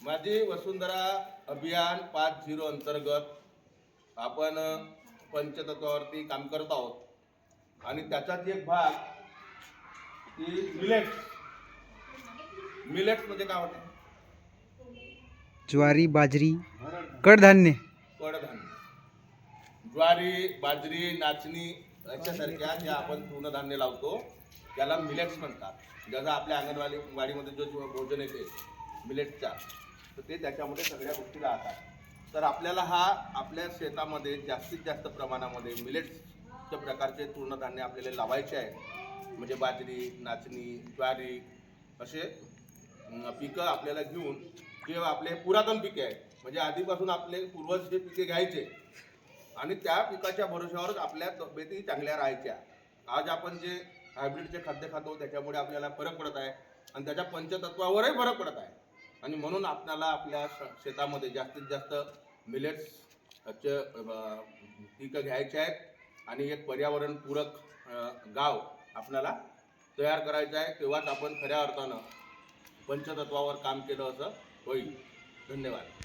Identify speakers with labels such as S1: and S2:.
S1: माझी वसुंधरा अभियान पाच झिरो अंतर्गत आपण पंचतत्वावरती काम करत आहोत. आणि त्याचाच एक भाग की मिलेट्स मिलेट्स म्हणजे काय होते?
S2: ज्वारी बाजरी कडधान्य.
S1: कडधान्य. ज्वारी बाजरी नाचणी याच्यासारख्या ज्या आपण तृणधान्य लावतो त्याला मिलेट्स म्हणतात. जसं आपल्या अंगणवाडी वाडीमध्ये जो भोजन येते मिलेट्सच्या तर ते त्याच्यामध्ये सगळ्या गोष्टी राहतात. तर आपल्याला हा आपल्या शेतामध्ये जास्तीत जास्त प्रमाणामध्ये मिलेट्सच्या प्रकारचे तृणधान्य आपल्याला लावायचे आहे म्हणजे बाजरी नाचणी ज्वारी असे पिकं आपल्याला घेऊन जे आपले पुरातन पिके आहेत. म्हणजे आधीपासून आपले पूर्वज जे पिके घ्यायचे आणि त्या पिकाच्या भरोश्यावरच आपल्या तब्येती चांगल्या राहायच्या. आज आपण जे हायब्रिडचे खाद्य खातो त्याच्यामुळे आपल्याला फरक पडत आहे आणि त्याच्या पंचतत्वावरही फरक पडत आहे. आणि म्हणून आपल्याला आपल्या श- शेतामध्ये जास्तीत जास्त मिलेट्सचे पिकं घ्यायचे आहेत. आणि एक पर्यावरणपूरक गाव आपल्याला तयार करायचं आहे. तेव्हाच आपण खऱ्या अर्थानं पंचतत्वावर काम केलं असं होईल. धन्यवाद.